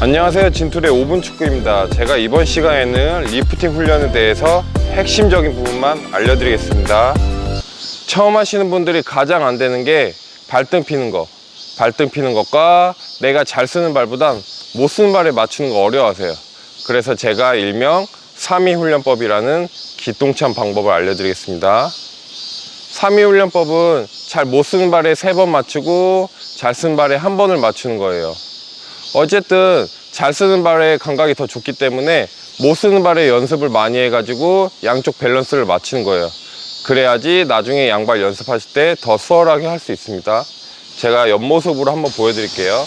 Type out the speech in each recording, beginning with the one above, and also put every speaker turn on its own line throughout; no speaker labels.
안녕하세요. 진툴의 5분 축구입니다. 제가 이번 시간에는 리프팅 훈련에 대해서 핵심적인 부분만 알려드리겠습니다. 처음 하시는 분들이 가장 안 되는 게 발등 피는 거. 발등 피는 것과 내가 잘 쓰는 발보단 못 쓰는 발에 맞추는 거 어려워하세요. 그래서 제가 일명 3위 훈련법이라는 기똥찬 방법을 알려드리겠습니다. 3위 훈련법은 잘 못 쓰는 발에 3번 맞추고 잘 쓰는 발에 한 번을 맞추는 거예요 어쨌든 잘 쓰는 발의 감각이 더 좋기 때문에 못 쓰는 발의 연습을 많이 해가지고 양쪽 밸런스를 맞추는 거예요. 그래야지 나중에 양발 연습하실 때 더 수월하게 할 수 있습니다. 제가 옆모습으로 한번 보여드릴게요.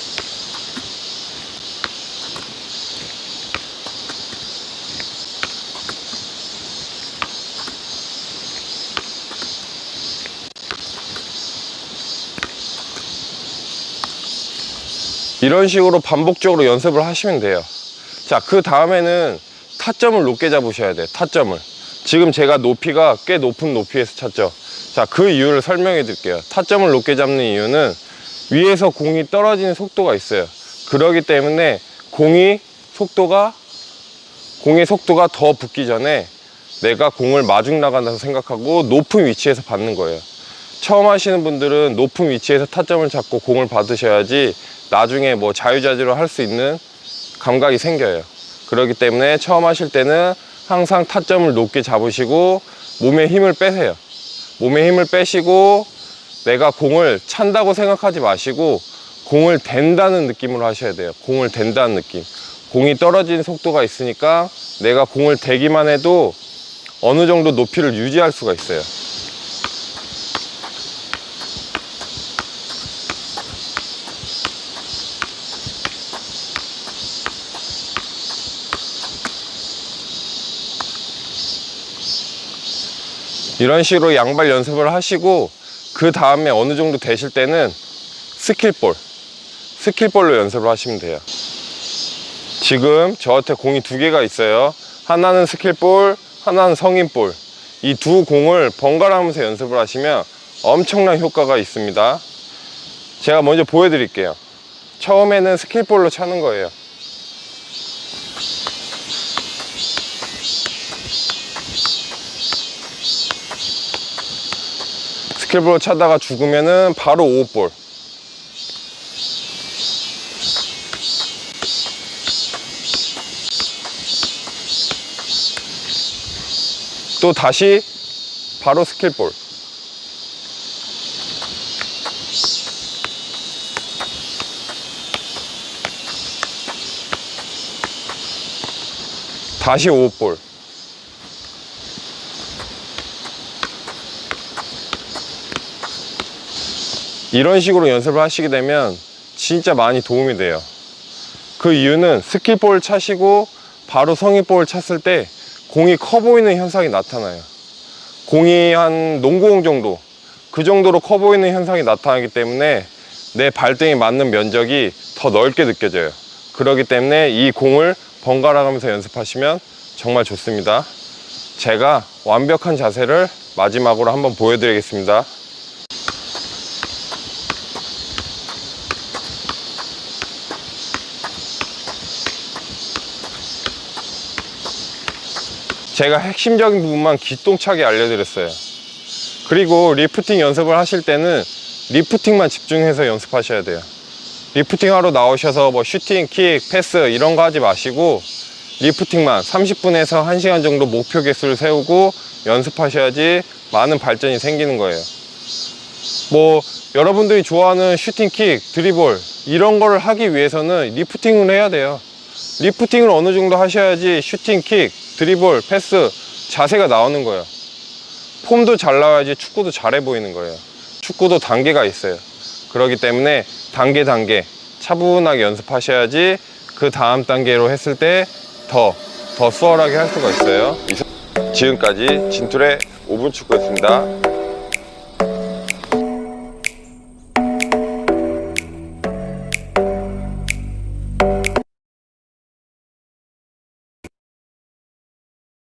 이런 식으로 반복적으로 연습을 하시면 돼요. 자, 그 다음에는 타점을 높게 잡으셔야 돼요. 타점을. 지금 제가 높이가 꽤 높은 높이에서 찼죠. 자, 그 이유를 설명해 드릴게요. 타점을 높게 잡는 이유는 위에서 공이 떨어지는 속도가 있어요. 그러기 때문에 공이 속도가 공의 속도가 더 붙기 전에 내가 공을 마중 나간다고 생각하고 높은 위치에서 받는 거예요. 처음 하시는 분들은 높은 위치에서 타점을 잡고 공을 받으셔야지 나중에 뭐 자유자재로 할 수 있는 감각이 생겨요. 그렇기 때문에 처음 하실 때는 항상 타점을 높게 잡으시고 몸에 힘을 빼세요. 몸에 힘을 빼시고 내가 공을 찬다고 생각하지 마시고 공을 댄다는 느낌으로 하셔야 돼요. 공을 댄다는 느낌. 공이 떨어지는 속도가 있으니까 내가 공을 대기만 해도 어느 정도 높이를 유지할 수가 있어요. 이런 식으로 양발 연습을 하시고 그 다음에 어느 정도 되실 때는 스킬볼 스킬볼로 연습을 하시면 돼요. 지금 저한테 공이 두 개가 있어요. 하나는 스킬볼 하나는 성인볼. 이 두 공을 번갈아 가면서 연습을 하시면 엄청난 효과가 있습니다. 제가 먼저 보여드릴게요. 처음에는 스킬볼로 차는 거예요 스킬볼로 차다가 죽으면은 바로 5볼. 또 다시 바로 스킬볼. 다시 5볼 이런 식으로 연습을 하시게 되면 진짜 많이 도움이 돼요. 그 이유는 스킬볼 차시고 바로 성인볼 찼을 때 공이 커 보이는 현상이 나타나요. 공이 한 농구공 정도, 그 정도로 커 보이는 현상이 나타나기 때문에 내 발등에 맞는 면적이 더 넓게 느껴져요. 그렇기 때문에 이 공을 번갈아 가면서 연습하시면 정말 좋습니다. 제가 완벽한 자세를 마지막으로 한번 보여드리겠습니다. 제가 핵심적인 부분만 기똥차게 알려드렸어요. 그리고 리프팅 연습을 하실 때는 리프팅만 집중해서 연습하셔야 돼요. 리프팅 하러 나오셔서 뭐 슈팅, 킥, 패스 이런 거 하지 마시고 리프팅만 30분에서 1시간 정도 목표 개수를 세우고 연습하셔야지 많은 발전이 생기는 거예요. 뭐 여러분들이 좋아하는 슈팅, 킥, 드리볼 이런 거를 하기 위해서는 리프팅을 해야 돼요. 리프팅을 어느 정도 하셔야지 슈팅, 킥, 드리볼, 패스 자세가 나오는 거예요. 폼도 잘 나와야지 축구도 잘해 보이는 거예요. 축구도 단계가 있어요. 그렇기 때문에 단계 단계 차분하게 연습하셔야지 그 다음 단계로 했을 때 더, 더 수월하게 할 수가 있어요. 지금까지 진툴의 5분 축구였습니다.